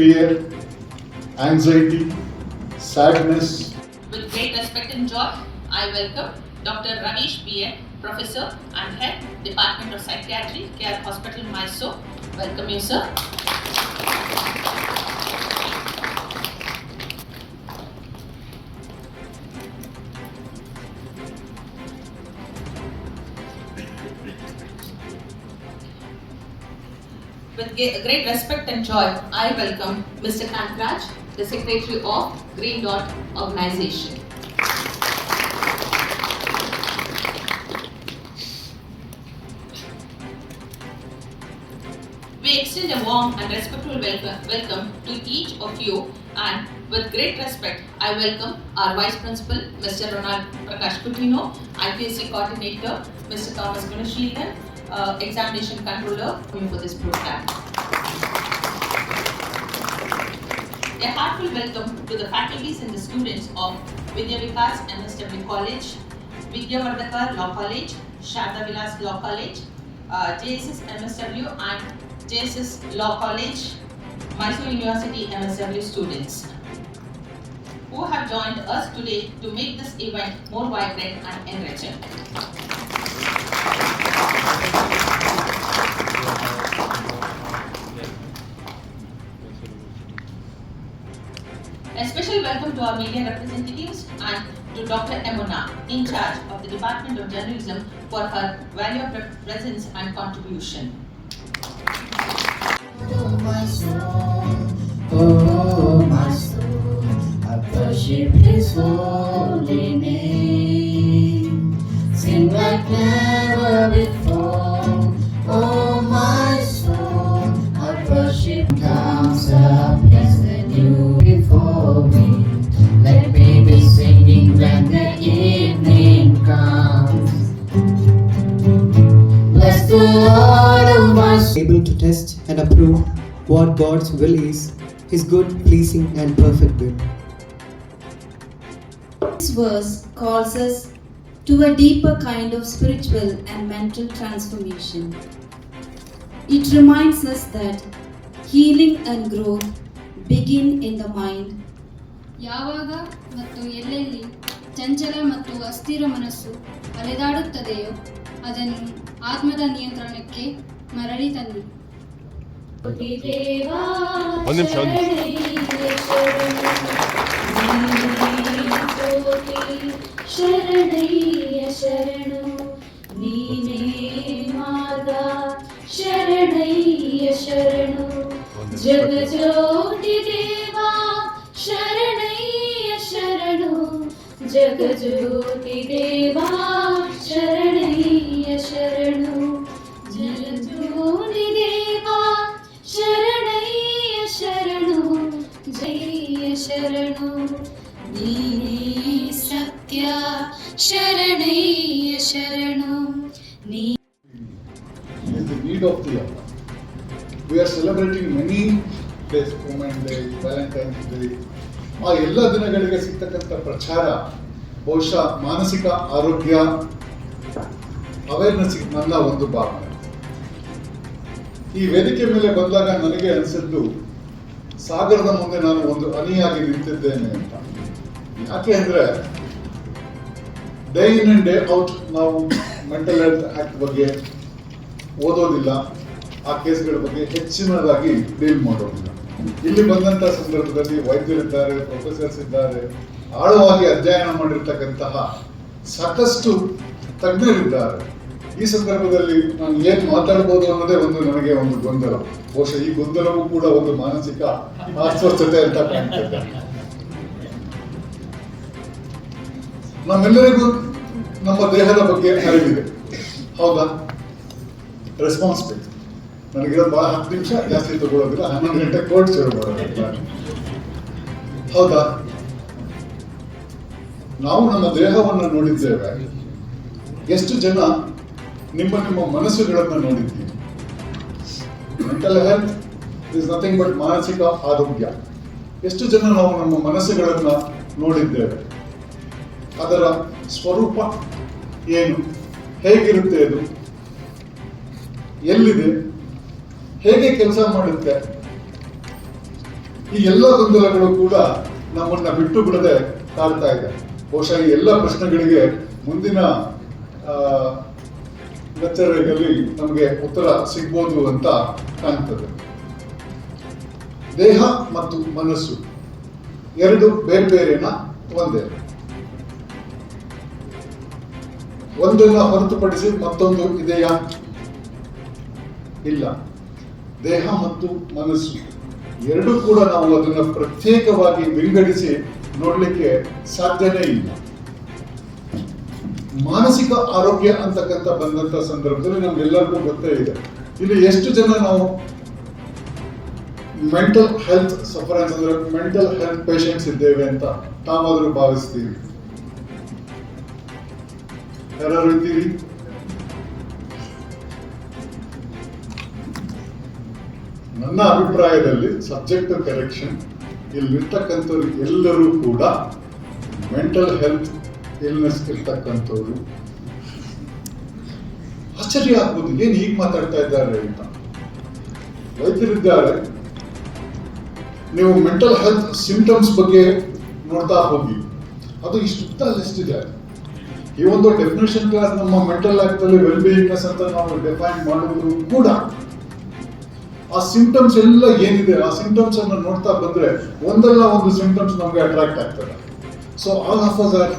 fear, anxiety, sadness, With great respect and joy, I welcome Dr. Ravish B.A., Professor and Head, Department of Psychiatry, Care Hospital, Mysore. Welcome you, sir. With great respect and joy, I welcome Mr. Kantraj, the Secretary of Green Dot Organization. We extend a warm and respectful welcome, to each of you and with great respect, I welcome our Vice Principal, Mr. Ronald Prakash Kutino, IPSC Coordinator, Mr. Thomas Gunasheelan, uh, Examination Controller for this program. A heartfelt welcome to the faculties and the students of Vidya Vikas MSW College, Vidya Vardhaka Law College, Sharda Vilas Law College, uh, JSS MSW and JSS Law College, Mysore University MSW students who have joined us today to make this event more vibrant and enriching. Welcome to our media representatives. And to Dr. Emuna, in charge of the Department of Journalism for her valuable presence and contribution. Oh approve what God's will is, His good, pleasing, and perfect will. This verse calls us to a deeper kind of spiritual and mental transformation. It reminds us that healing and growth begin in the mind ಯಾವಾಗ ಮತ್ತು ಎಲ್ಲೆಲ್ಲಿ ಚಂಚಲ ಮತ್ತು ಅಸ್ಥಿರ ಮನಸ್ಸು ಅಲೆದಾಡುತ್ತದೆಯೋ ಅದನ್ನು ಆತ್ಮದ ನಿಯಂತ್ರಣಕ್ಕೆ ಮರಳಿ ತನ್ನಿ ಒಂದ್ ನಿಮಿಷ, ಒಂದ್ ನಿಮಿಷ. ಶರಣಯ್ಯ ಶರಣು ನೀನೇ ಮಾರ್ಗ ಶರಣಯ್ಯ ಶರಣು ಜಗಜ್ಯೋತಿ ದೇವಾ ಶರಣಯ್ಯ ಶರಣು ಜಗಜ್ಯೋತಿ ದೇವಾ ಶರಣಯ್ಯ ನೀನೇ ಸತ್ಯ ಶರಣಯ್ಯ ಶರಣು. ನೀ. ಆ ಎಲ್ಲ ದಿನಗಳಿಗೆ ಸಿಗ್ತಕ್ಕಂಥ ಪ್ರಚಾರ, ಬಹುಶಃ ಮಾನಸಿಕ ಆರೋಗ್ಯ ಅವೇರ್ನೆಸ್ ನನ್ನ ಒಂದು ಭಾವನೆ. ಈ ವೇದಿಕೆ ಮೇಲೆ ಬಂದಾಗ ನನಗೆ ಅನಿಸಿದ್ದು ಸಾಗರದ ಮುಂದೆ ನಾನು ಒಂದು ಅನಿಯಾಗಿ ನಿಂತಿದ್ದೇನೆ ಅಂತ. ಯಾಕೆ ಅಂದ್ರೆ day in and day out ನಾವು ಮೆಂಟಲ್ ಹೆಲ್ತ್ ಆಕ್ಟ್ ಬಗ್ಗೆ ಓದೋದಿಲ್ಲ. ಆ ಕೇಸ್ಗಳ ಬಗ್ಗೆ ಹೆಚ್ಚಿನದಾಗಿ ಡೀಲ್ ಮಾಡೋದಿಲ್ಲ. ಇಲ್ಲಿ ಬಂದಂತ ಸಂದರ್ಭದಲ್ಲಿ ವೈದ್ಯರಿದ್ದಾರೆ ಪ್ರೊಫೆಸರ್ಸ್ ಇದ್ದಾರೆ, ಆಳವಾಗಿ ಅಧ್ಯಯನ ಮಾಡಿರ್ತಕ್ಕಂತಹ ಸಾಕಷ್ಟು ತಜ್ಞರಿದ್ದಾರೆ. ಈ ಸಂದರ್ಭದಲ್ಲಿ ನಾನು ಏನು ಮಾತಾಡ್ಬೋದು ಅನ್ನೋದೇ ಒಂದು ನನಗೆ ಒಂದು ಗೊಂದಲ. ಬಹುಶಃ ಈ ಗೊಂದಲವೂ ಕೂಡ ಒಂದು ಮಾನಸಿಕ ಅಸ್ವಸ್ಥತೆ ಅಂತ ಕಾಣ್ತದೆ. ನಮ್ಮೆಲ್ಲರಿಗೂ ನಮ್ಮ ದೇಹದ ಬಗ್ಗೆ ಅರಿವಿದೆ. ಹೌದಾ? ರೆಸ್ಪಾನ್ಸ್ ಬೇಕು. ನನಗಿರೋ ಬಹಳ ಹತ್ತು ನಿಮಿಷ ಜಾಸ್ತಿ ತಗೊಳ್ಳೋದಿಲ್ಲ ಹನ್ನೊಂದು ಗಂಟೆ ಕೋರ್ಟ್ ಶುರು ಹೌದಾ? ನಾವು ನಮ್ಮ ದೇಹವನ್ನು ನೋಡಿದ್ದೇವೆ. ಎಷ್ಟು ಜನ ನಿಮ್ಮ ನಿಮ್ಮ ಮನಸ್ಸುಗಳನ್ನು ನೋಡಿದ್ದೀವಿ mental health is nothing but ಮಾನಸಿಕ ಆರೋಗ್ಯ. ಎಷ್ಟು ಜನ ನಾವು ನಮ್ಮ ಮನಸ್ಸುಗಳನ್ನ ನೋಡಿದ್ದೇವೆ? ಅದರ ಸ್ವರೂಪ ಏನು? ಹೇಗಿರುತ್ತೆ ಅದು ಎಲ್ಲಿದೆ? ಹೇಗೆ ಕೆಲಸ ಮಾಡುತ್ತೆ? ಈ ಎಲ್ಲ ಗೊಂದಲಗಳು ಕೂಡ ನಮ್ಮನ್ನ ಬಿಟ್ಟು ಬಿಡದೆ ಕಾಡ್ತಾ ಇದೆ. ಬಹುಶಃ ಈ ಎಲ್ಲ ಪ್ರಶ್ನೆಗಳಿಗೆ ಮುಂದಿನ ಲೆಕ್ಚರ್ಗಳಲ್ಲಿ ನಮಗೆ ಉತ್ತರ ಸಿಗ್ಬೋದು ಅಂತ ಕಾಣ್ತದೆ. ದೇಹ ಮತ್ತು ಮನಸ್ಸು ಎರಡು ಬೇರೆ ಬೇರೆನ ಒಂದೇ. ಒಂದನ್ನ ಹೊರತುಪಡಿಸಿ ಮತ್ತೊಂದು ಇದೆಯಾ? ಇಲ್ಲ. ದೇಹ ಮತ್ತು ಮನಸ್ಸು ಎರಡೂ ಕೂಡ ನಾವು ಅದನ್ನ ಪ್ರತ್ಯೇಕವಾಗಿ ವಿಂಗಡಿಸಿ ನೋಡ್ಲಿಕ್ಕೆ ಸಾಧ್ಯನೇ ಇಲ್ಲ. ಮಾನಸಿಕ ಆರೋಗ್ಯ ಅಂತಕ್ಕಂಥ ಬಂದಂತ ಸಂದರ್ಭದಲ್ಲಿ ನಮ್ಗೆಲ್ಲರಿಗೂ ಗೊತ್ತೇ ಇದೆ. ಇಲ್ಲಿ ಎಷ್ಟು ಜನ ನಾವು ಮೆಂಟಲ್ ಹೆಲ್ತ್ ಸಫರ್ ಅಂದ್ರೆ ಮೆಂಟಲ್ ಹೆಲ್ತ್ ಪೇಷಂಟ್ಸ್ ಇದ್ದೇವೆ ಅಂತ ತಾವಾದ್ರೂ ಭಾವಿಸ್ತೀವಿ. ಯಾರು ಇದ್ದೀರಿ? ನನ್ನ ಅಭಿಪ್ರಾಯದಲ್ಲಿ ಸಬ್ಜೆಕ್ಟ್ ಕರೆಕ್ಷನ್ ಇಲ್ಲಿರ್ತಕ್ಕಂಥವ್ರು ಎಲ್ಲರೂ ಕೂಡ ಮೆಂಟಲ್ ಹೆಲ್ತ್ ಇರ್ತಕ್ಕಂಥವ್ರು. ಆಶ್ಚರ್ಯ ಆಗ್ಬೋದು, ಏನು ಹೀಗೆ ಮಾತಾಡ್ತಾ ಇದ್ದಾರೆ ಅಂತ. ವೈದ್ಯರಿದ್ದಾರೆ ನೀವು ಮೆಂಟಲ್ ಹೆಲ್ತ್ ಸಿಂಪ್ಟಮ್ಸ್ ಬಗ್ಗೆ ನೋಡ್ತಾ ಹೋಗಿ. ಅದು ಇಷ್ಟು ಲಿಸ್ಟ್ ಇದೆ ಈ ಒಂದು ಡೆಫಿನೇಷನ್ ಕ್ಲಾಸ್ ನಮ್ಮ ಮೆಂಟಲ್ ಹೆಲ್ತ್ ವೆಲ್ ಬೀಯಿಂಗ್ನೆಸ್ ಅಂತ ನಾವು ಡಿಫೈನ್ ಮಾಡಿದ್ರು ಕೂಡ ಆ ಸಿಂಪ್ಟಮ್ಸ್ ಎಲ್ಲ ಏನಿದೆ, ಆ ಸಿಂಟಮ್ಸ್ ಅನ್ನು ನೋಡ್ತಾ ಬಂದ್ರೆ ಒಂದಲ್ಲ ಒಂದು ಸಿಂಟಮ್ಸ್ ನಮಗೆ ಅಟ್ರಾಕ್ಟ್ ಆಗ್ತದೆ. So all of us are